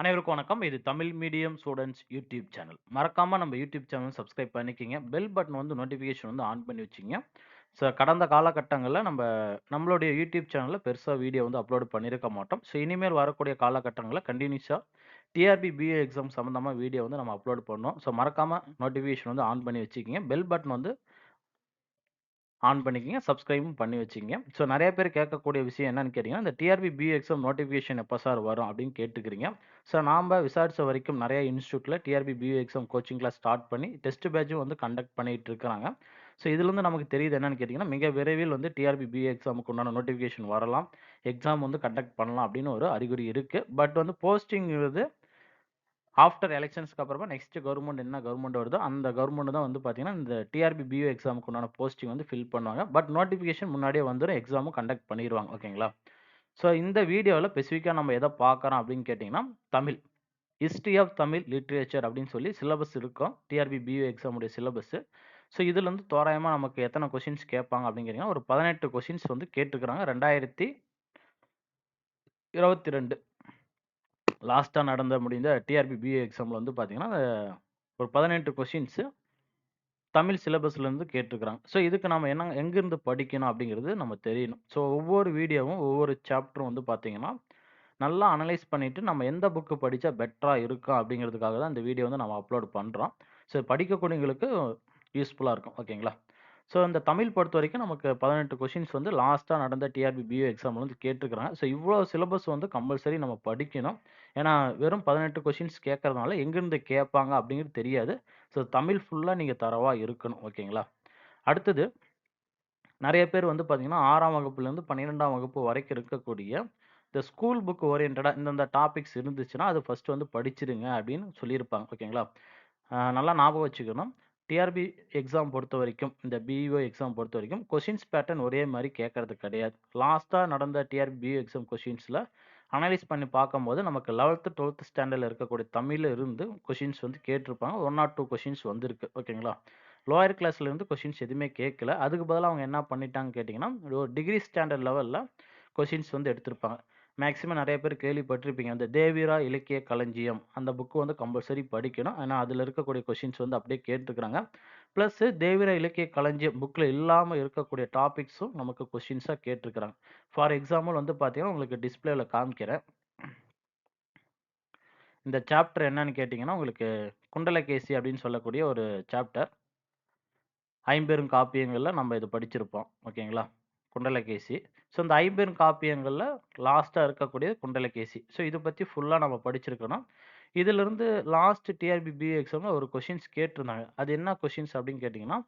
அனைவருக்கும் வணக்கம். இது Tamil medium students YouTube channel. மறக்காமல் நம்ம யூடியூப் சேனல் சப்ஸ்கிரைப் பண்ணிக்கிங்க பெல் பட்டன் வந்து நோட்டிஃபிகேஷன் வந்து ஆன் பண்ணி வச்சுக்கங்க. ஸோ கடந்த காலகட்டங்களில் நம்ம நம்மளுடைய யூடியூப் சேனலில் பெருசாக வீடியோ வந்து அப்லோட் பண்ணியிருக்க மாட்டோம். ஸோ இனிமேல் வரக்கூடிய காலகட்டங்களில் கண்டினியூஸாக டிஆர்பி, பிஏ எக்ஸாம் சம்மந்தமாக வீடியோ வந்து நம்ம அப்லோட் பண்ணோம் ஸோ மறக்காமல் நோட்டிஃபிகேஷன் வந்து ஆன் பண்ணி வச்சுக்கிங்க பெல் பட்டன் வந்து ஆன் பண்ணிக்கங்க. சப்ஸ்கிரைபும் பண்ணி வச்சுக்கங்க. ஸோ நிறைய பேர் கேட்கக்கூடிய விஷயம் என்னன்னு கேட்டீங்கன்னா, இந்த டிஆர்பி, பிஏ எக்ஸாம் நோட்டிஃபிகேஷன் எப்போ சார் வரும்? அப்படின்னு கேட்டுக்கிறீங்க. ஸோ நாம்ப விசாரித்த வரைக்கும் நிறைய இன்ஸ்டியூட்டில் TRB, BA exam coaching class start பண்ணி டெஸ்ட் பேட்சும் வந்து கண்டக்ட் பண்ணிட்டு இருக்கிறாங்க. ஸோ இதுலேருந்து நமக்கு தெரியுது என்னன்னு கேட்டிங்கன்னா மிக விரைவில் வந்து டிஆர்பி, பிஏ எக்ஸாமுக்கு உண்டான நோட்டிஃபிகேஷன் வரலாம். எக்ஸாம் வந்து கண்டக்ட் பண்ணலாம் அப்படின்னு ஒரு அறிகுறி இருக்குது பட் வந்து போஸ்டிங்கிறது ஆஃப்டர் எலெக்ஷன்ஸ்க்கு அப்புறமா நெக்ஸ்ட் கவர்மெண்ட் என்ன கவர்மெண்ட் வருதோ, அந்த கவர்மெண்ட் தான் வந்து பார்த்தீங்கன்னா, இந்த டிஆர்பி, பிஓ எக்ஸாமுக்கு உண்டான போஸ்டிங் வந்து ஃபில் பண்ணுவாங்க. பட் நோட்டிஃபிகேஷன் முன்னாடியே வந்துடும் எக்ஸாமும் கண்டக்ட் பண்ணிடுவாங்க ஓகேங்களா? ஸோ இந்த வீடியோவில் ஸ்பெசிஃபிக்காக நம்ம எதை பார்க்குறோம் அப்படின்னு கேட்டிங்கன்னா Tamil. History of Tamil literature அப்படின்னு சொல்லி சிலபஸ் இருக்கும். டிஆர்பி, பிஓ எக்ஸாமுடைய சிலபஸ். ஸோ இதுலருந்து தோராயமாக நமக்கு எத்தனை கொஷின்ஸ் கேட்பாங்க அப்படின்னு கேட்டீங்கன்னா, ஒரு பதினெட்டு கொஷின்ஸ் வந்து கேட்டுக்கிறாங்க ரெண்டாயிரத்தி இருபத்தி ரெண்டு லாஸ்ட்டாக நடந்த முடிந்த டிஆர்பி, பிஏ எக்ஸாமில் வந்து பார்த்தீங்கன்னா, ஒரு பதினெட்டு கொஷின்ஸு தமிழ் சிலபஸ்லேருந்து கேட்டிருக்கிறாங்க ஸோ இதுக்கு நம்ம என்ன எங்கேருந்து படிக்கணும் அப்படிங்கிறது நம்ம தெரியணும். ஸோ ஒவ்வொரு வீடியோவும், ஒவ்வொரு சாப்டரும் வந்து பார்த்தீங்கன்னா, நல்லா அனலைஸ் பண்ணிவிட்டு நம்ம எந்த புக்கு படித்தா பெட்டராக இருக்கா அப்படிங்கிறதுக்காக தான் இந்த வீடியோ வந்து நம்ம அப்லோட் பண்ணுறோம் ஸோ படிக்கக்கூடியவங்களுக்கு யூஸ்ஃபுல்லாக இருக்கும். ஓகேங்களா? ஸோ இந்த தமிழ் பொறுத்த வரைக்கும் நமக்கு பதினெட்டு கொஷின்ஸ் வந்து லாஸ்ட்டாக நடந்த டிஆர்பி, பிஏ எக்ஸாமில் வந்து கேட்டுருக்குறாங்க ஸோ இவ்வளோ சிலபஸ் வந்து கம்பல்சரி நம்ம படிக்கணும். ஏன்னா வெறும் பதினெட்டு கொஷின்ஸ் கேட்கறதுனால எங்கேருந்து கேட்பாங்க அப்படிங்கிறது தெரியாது. ஸோ தமிழ் ஃபுல்லாக நீங்கள் தரவாக இருக்கணும். ஓகேங்களா? அடுத்தது நிறைய பேர் வந்து பார்த்தீங்கன்னா, ஆறாம் வகுப்புலேருந்து 12ஆம் வகுப்பு வரைக்கும் இருக்கக்கூடிய இந்த ஸ்கூல் புக் ஓரியன்டாக இந்தந்த டாபிக்ஸ் இருந்துச்சுன்னா, அது ஃபஸ்ட்டு வந்து படிச்சிருங்க அப்படின்னு சொல்லியிருப்பாங்க. ஓகேங்களா? நல்லா ஞாபகம் வச்சுக்கணும். டிஆர்பி எக்ஸாம் பொறுத்த வரைக்கும் இந்த பிஇஓ எக்ஸாம் பொறுத்த வரைக்கும் கொஷின்ஸ் பேட்டர்ன் ஒரே மாதிரி கேட்கறது கிடையாது. லாஸ்ட்டாக நடந்த டிஆர்பி, பிஇஓ எக்ஸாம் கொஷின்ஸில் அனலைஸ் பண்ணி பார்க்கும்போது நமக்கு லெவல்த்து டுவெல்த்து ஸ்டாண்டர்டில் இருக்கக்கூடிய தமிழில் இருந்து கொஷின்ஸ் வந்து கேட்டிருப்பாங்க. ஒன் ஆர் டூ கொஷின்ஸ் வந்திருக்கு. ஓகேங்களா? லோயர் கிளாஸ்லேருந்து கொஷின்ஸ் எதுவுமே கேட்கல. அதுக்கு பதிலாக அவங்க என்ன பண்ணிட்டாங்கன்னு கேட்டிங்கன்னா ஒரு டிகிரி ஸ்டாண்டர்ட் லெவலில் கொஷின்ஸ் வந்து எடுத்திருப்பாங்க. மேக்ஸிமம் நிறைய பேர் கேள்விப்பட்டிருப்பீங்க. அந்த தேவிரா இலக்கிய களஞ்சியம் அந்த புக் வந்து கம்பல்சரி படிக்கணும். ஏன்னா அதில் இருக்கக்கூடிய கொஷின்ஸ் வந்து அப்படியே கேட்டுருக்குறாங்க ப்ளஸ்ஸு தேவிரா இலக்கிய களஞ்சியம் புக்கில் இல்லாமல் இருக்கக்கூடிய டாபிக்ஸும் நமக்கு கொஷின்ஸாக கேட்டிருக்கிறாங்க ஃபார் எக்ஸாம்பிள் வந்து பார்த்தீங்கன்னா, உங்களுக்கு டிஸ்பிளேல காமிக்கிறேன். இந்த சாப்டர் என்னன்னு கேட்டிங்கன்னா உங்களுக்கு குண்டலகேசி அப்படின்னு சொல்லக்கூடிய ஒரு சாப்டர். ஐம்பெரும் காப்பியங்களில் நம்ம இது படிச்சிருப்போம். ஓகேங்களா? குண்டலகேசி. ஸோ இந்த ஐம்பெரும் காப்பியங்களில் லாஸ்ட்டாக இருக்கக்கூடிய குண்டலகேசி. ஸோ இதை பற்றி ஃபுல்லாக நம்ம படிச்சிருக்கணும். இதிலிருந்து லாஸ்ட் டிஆர்பி, பிஏ எக்ஸாமில் ஒரு கொஷின்ஸ் கேட்டிருந்தாங்க. அது என்ன கொஷின்ஸ் அப்படின்னு கேட்டிங்கன்னா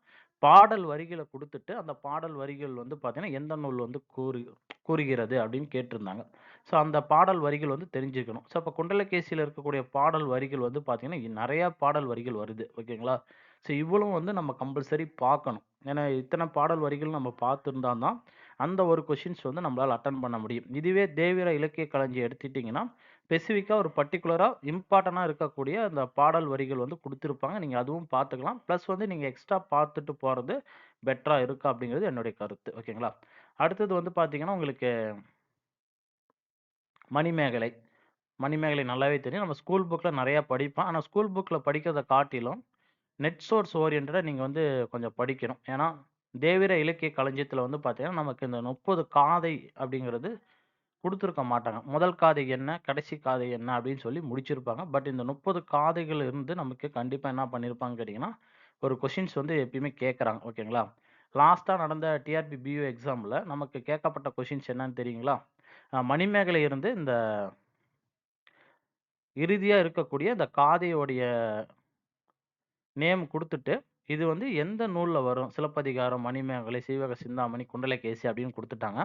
பாடல் வரிகளை கொடுத்துட்டு அந்த பாடல் வரிகள் வந்து பார்த்தீங்கன்னா, எந்த நூல் வந்து கூறு கூறுகிறது அப்படின்னு கேட்டிருந்தாங்க. ஸோ அந்த பாடல் வரிகள் வந்து தெரிஞ்சுக்கணும். ஸோ அப்போ குண்டலகேசியில் இருக்கக்கூடிய பாடல் வரிகள் வந்து பார்த்தீங்கன்னா, நிறையா பாடல் வரிகள் வருது. ஓகேங்களா? ஸோ இவ்வளவு வந்து நம்ம கம்பல்சரி பார்க்கணும். ஏன்னா இத்தனை பாடல் வரிகள் நம்ம பார்த்துருந்தா தான், அந்த ஒரு கொஷின்ஸ் வந்து நம்மளால் அட்டன் பண்ண முடியும். இதுவே தேவிர இலக்கிய களஞ்சி எடுத்துட்டிங்கன்னா ஸ்பெசிஃபிக்காக ஒரு பர்டிகுலராக இம்பார்ட்டனாக இருக்கக்கூடிய அந்த பாடல் வரிகள் வந்து கொடுத்துருப்பாங்க நீங்கள் அதுவும் பார்த்துக்கலாம். ப்ளஸ் வந்து நீங்கள் எக்ஸ்ட்ரா பார்த்துட்டு போகிறது பெட்டராக இருக்கா அப்படிங்கிறது என்னுடைய கருத்து. ஓகேங்களா? அடுத்தது வந்து பார்த்தீங்கன்னா, உங்களுக்கு மணிமேகலை. மணிமேகலை நல்லாவே தெரியும். நம்ம ஸ்கூல் புக்கில் நிறையா படிப்போம். ஆனால் ஸ்கூல் புக்கில் படிக்கிறத காட்டிலும், நெட் சோர்ஸ் ஓரியன்டாக நீங்கள் வந்து கொஞ்சம் படிக்கணும். ஏன்னா தேவிர இலக்கிய களஞ்சியத்தில் வந்து பார்த்தீங்கன்னா, நமக்கு இந்த 30 காதை அப்படிங்கிறது கொடுத்துருக்க மாட்டாங்க. முதல் காதை என்ன? கடைசி காதை என்ன? அப்படின்னு சொல்லி முடிச்சிருப்பாங்க. பட் இந்த 30 காதைகள் இருந்து நமக்கு கண்டிப்பாக என்ன பண்ணியிருப்பாங்கன்னு கேட்டிங்கன்னா ஒரு கொஷின்ஸ் வந்து எப்பயுமே கேட்குறாங்க ஓகேங்களா? லாஸ்ட்டாக நடந்த டிஆர்பி, பியூ எக்ஸாமில் நமக்கு கேட்கப்பட்ட கொஷின்ஸ் என்னன்னு தெரியுங்களா? மணிமேகலை இருந்து இந்த இறுதியாக இருக்கக்கூடிய இந்த காதையோடைய நேம் குடுத்துட்டு, இது வந்து எந்த நூல்ல வரும்? சிலப்பதிகாரம், மணிமேகலை, சீவக சிந்தாமணி, குண்டலகேசி அப்படின்னு குடுத்துட்டாங்க.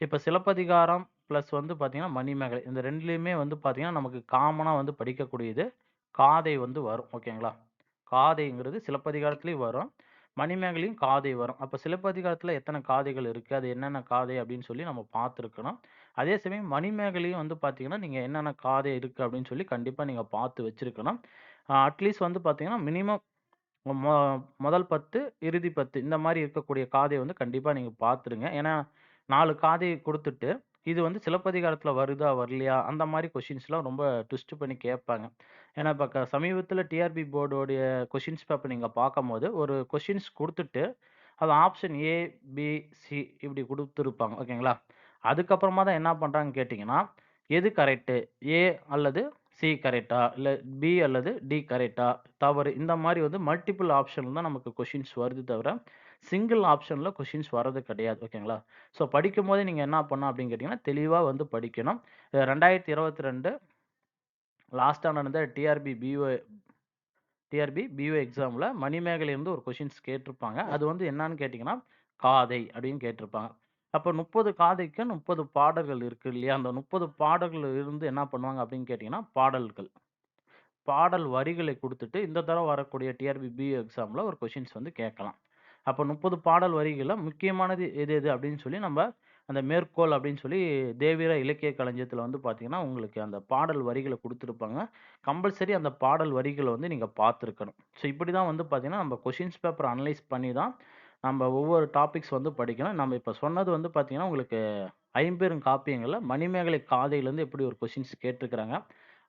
இப்ப சிலப்பதிகாரம் பிளஸ் வந்து பார்த்திங்கன்னா மணிமேகலை இந்த 2லயுமே வந்து பார்த்திங்கன்னா நமக்கு காமனா வந்து படிக்கக்கூடியது காதை வந்து வரும். ஓகேங்களா? காதைங்கிறது சிலப்பதிகாரத்திலயும் வரும். மணிமேகலையும் காதை வரும். அப்ப சிலப்பதிகாரத்துல எத்தனை காதைகள் இருக்கு? அது என்னென்ன காதை அப்படின்னு சொல்லி நம்ம பார்த்துருக்கணும் அதே சமயம் மணிமேகலையும் வந்து பார்த்தீங்கன்னா, நீங்க என்னென்ன காதை இருக்கு அப்படின்னு சொல்லி கண்டிப்பா நீங்க பார்த்து வச்சிருக்கணும். அட்லீஸ்ட் வந்து பார்த்தீங்கன்னா, மினிமம் மொ முதல் 10, இறுதி 10 இந்த மாதிரி இருக்கக்கூடிய காதை வந்து கண்டிப்பாக நீங்கள் பார்த்துருங்க. ஏன்னா நாலு காதையை கொடுத்துட்டு இது வந்து சிலப்பதிகாரத்தில் வருதா, வரலையா? அந்த மாதிரி கொஷின்ஸ்லாம் ரொம்ப ட்விஸ்ட் பண்ணி கேட்பாங்க. ஏன்னா, இப்போ க சமீபத்தில் டிஆர்பி போர்டோடைய கொஷின்ஸ் பேப்பர் நீங்கள் பார்க்கும்போது, ஒரு கொஷின்ஸ் கொடுத்துட்டு அது ஆப்ஷன் ஏ, பி, சி இப்படி கொடுத்துருப்பாங்க ஓகேங்களா? அதுக்கப்புறமா தான் என்ன பண்ணுறாங்கன்னு கேட்டிங்கன்னா எது கரெக்ட்டு? ஏ அல்லது சி கரெக்டா இல்லை பி அல்லது டி கரெக்டா தவறு. இந்த மாதிரி வந்து மல்டிபிள் ஆப்ஷன்ல தான் நமக்கு கொஷின்ஸ் வருது தவிர, சிங்கிள் ஆப்ஷனில் கொஷின்ஸ் வர்றது கிடையாது. ஓகேங்களா? ஸோ படிக்கும் போது நீங்கள் என்ன பண்ணணும் அப்படின்னு கேட்டிங்கன்னா தெளிவாக வந்து படிக்கணும். ரெண்டாயிரத்தி இருபத்தி ரெண்டு லாஸ்ட்டாக நடந்த டிஆர்பி பிஓ டிஆர்பி பிஓ எக்ஸாமில் மணிமேகலையிலிருந்து ஒரு கொஷின்ஸ் கேட்டிருப்பாங்க. அது வந்து என்னன்னு கேட்டிங்கன்னா காதை அப்படின்னு கேட்டிருப்பாங்க. அப்ப 30 காதைக்கு 30 பாடல்கள் இருக்கு இல்லையா? அந்த 30 பாடல்கள் இருந்து என்ன பண்ணுவாங்க அப்படின்னு கேட்டீங்கன்னா, பாடல்கள். பாடல் வரிகளை குடுத்துட்டு, இந்த தடவ வரக்கூடிய டிஆர்பி பி எக்ஸாம்ல ஒரு கொஸ்டின்ஸ் வந்து கேட்கலாம். அப்ப 30 பாடல் வரிகள்ல முக்கியமானது எது எது அப்படின்னு சொல்லி நம்ம அந்த மேற்கோள் அப்படின்னு சொல்லி தேவீர இலக்கிய களஞ்சியத்துல வந்து பார்த்தீங்கன்னா, உங்களுக்கு அந்த பாடல் வரிகள கொடுத்துருப்பாங்க கம்பல்சரி அந்த பாடல் வரிகள வந்து நீங்க பார்த்துருக்கணும். ஸோ இப்படி தான் வந்து பார்த்தீங்கன்னா, நம்ம கொஸ்டின்ஸ் பேப்பர் அனலைஸ் பண்ணி தான் நம்ம ஒவ்வொரு டாபிக்ஸ் வந்து படிக்கணும். நம்ம இப்போ சொன்னது வந்து பார்த்தீங்கன்னா, உங்களுக்கு ஐம்பெரும் காப்பியங்கள்ல மணிமேகலை காதையிலேருந்து எப்படி ஒரு கொஷின்ஸ் கேட்டிருக்கிறாங்க.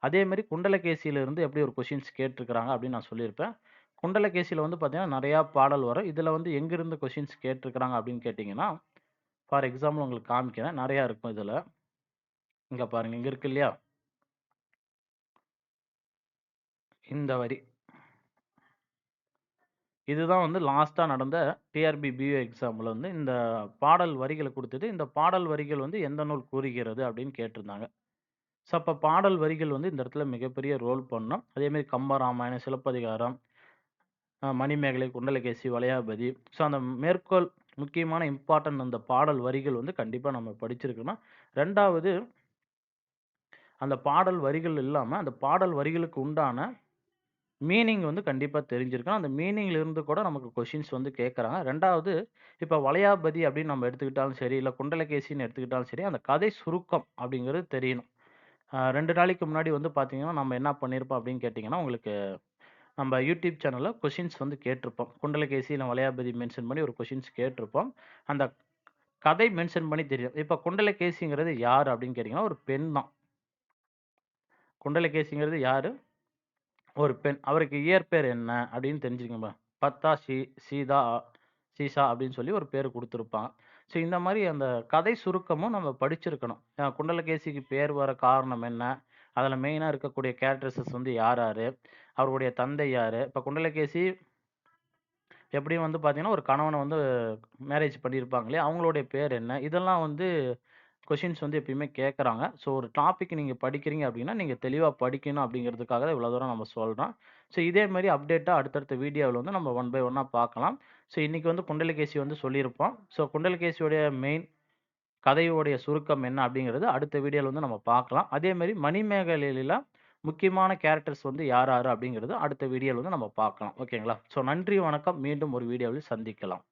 அதே மாரி குண்டலகேசியிலிருந்து எப்படி ஒரு கொஷின்ஸ் கேட்டிருக்கிறாங்க அப்படின்னு நான் சொல்லியிருப்பேன். குண்டலகேசியில வந்து பார்த்தீங்கன்னா, நிறையா பாடல் வரும். இதில் வந்து எங்கிருந்து கொஷின்ஸ் கேட்டிருக்கிறாங்க அப்படின்னு கேட்டீங்கன்னா, ஃபார் எக்ஸாம்பிள் உங்களுக்கு காமிக்கிறேன். நிறையா இருக்கும் இதில் இங்க பாருங்க. இங்க இருக்கு இல்லையா? இந்த வரி. இதுதான் வந்து லாஸ்ட்டா நடந்த டிஆர்பி பிஓ எக்ஸாம்ல வந்து இந்த பாடல் வரிகள குடுத்துட்டு, இந்த பாடல் வரிகள் வந்து எந்த நூல் கூறுகிறது அப்படின்னு கேட்டிருந்தாங்க. ஸோ அப்ப பாடல் வரிகள் வந்து இந்த இடத்துல மிகப்பெரிய ரோல் பண்ணும். அதே மாரி கம்பராமாயணம், சிலப்பதிகாரம், அ மணிமேகலை, குண்டலகேசி, வளையாபதி. ஸோ அந்த மேற்கோள் முக்கியமான இம்பார்ட்டன்ட் அந்த பாடல் வரிகள் வந்து கண்டிப்பா நம்ம படிச்சிருக்கணும். 2வது அந்த பாடல் வரிகள் இல்லாம, அந்த பாடல் வரிகளுக்கு உண்டான மீனிங் வந்து கண்டிப்பா தெரிஞ்சிருக்கணும். அந்த மீனிங்ல இருந்து கூட நமக்கு கொஸ்டின்ஸ் வந்து கேட்கறாங்க. 2வது இப்ப வளையாபதி அப்படின்னு நம்ம எடுத்துக்கிட்டாலும் சரி, இல்ல குண்டலகேசின்னு எடுத்துக்கிட்டாலும் சரி, அந்த கதை சுருக்கம் அப்படிங்கிறது தெரியணும். அ 2 நாளைக்கு முன்னாடி வந்து பார்த்தீங்கன்னா, நம்ம என்ன பண்ணியிருப்போம் அப்படின்னு கேட்டீங்கன்னா, உங்களுக்கு நம்ம யூடியூப் சேனல்ல கொஸ்டின்ஸ் வந்து கேட்டிருப்போம். குண்டலகேசி இல்ல வளையாபதி மென்ஷன் பண்ணி ஒரு கொஸ்டின்ஸ் கேட்டிருப்போம். அந்த கதை மென்ஷன் பண்ணி தெரியும். இப்ப குண்டலகேசிங்கிறது யார் அப்படின்னு கேட்டீங்கன்னா, ஒரு பெண் தான். குண்டலகேசிங்கிறது யாரு? ஒரு பெண். அவருக்கு இயற்பெயர் என்ன அப்படின்னு தெரிஞ்சுக்கங்க. பத்தா சி சீதா சீசா அப்படின்னு சொல்லி ஒரு பேர் குடுத்திருப்பாங்க. ஸோ இந்த மாதிரி அந்த கதை சுருக்கமும் நம்ம படிச்சிருக்கணும். அ குண்டலகேசிக்கு பேர் வர காரணம் என்ன? அதுல மெயினா இருக்கக்கூடிய கேரக்டர்ஸஸ் வந்து யார் யாரு? அவருடைய தந்தை யாரு? இப்ப குண்டலகேசி எப்படியும் வந்து பார்த்தீங்கன்னா, ஒரு கணவன வந்து மேரேஜ் பண்ணியிருப்பாங்க இல்லையா? அவங்களுடைய பேர் என்ன? இதெல்லாம் வந்து கொஷின்ஸ் வந்து எப்பயுமே கேட்குறாங்க ஸோ ஒரு டாபிக் நீங்கள் படிக்கிறீங்க அப்படின்னா, நீங்கள் தெளிவாக படிக்கணும் அப்படிங்கிறதுக்காக தான் இவ்வளோ தூரம் நம்ம சொல்கிறோம் ஸோ இதே மாதிரி அப்டேட்டாக அடுத்தடுத்த வீடியோவில் வந்து நம்ம ஒன் பை ஒன்னாக பார்க்கலாம். ஸோ இன்றைக்கி வந்து குண்டலகேசி வந்து சொல்லியிருப்போம். ஸோ குண்டலகேசியோடைய மெயின் கதையோடைய சுருக்கம் என்ன அப்படிங்கிறது அடுத்த வீடியோவில் வந்து நம்ம பார்க்கலாம். அதே மாரி மணிமேகலையில முக்கியமான கேரக்டர்ஸ் வந்து யார் யார் அப்படிங்கிறது அடுத்த வீடியோவில் வந்து நம்ம பார்க்கலாம். ஓகேங்களா? ஸோ நன்றி, வணக்கம். மீண்டும் ஒரு வீடியோவில் சந்திக்கலாம்.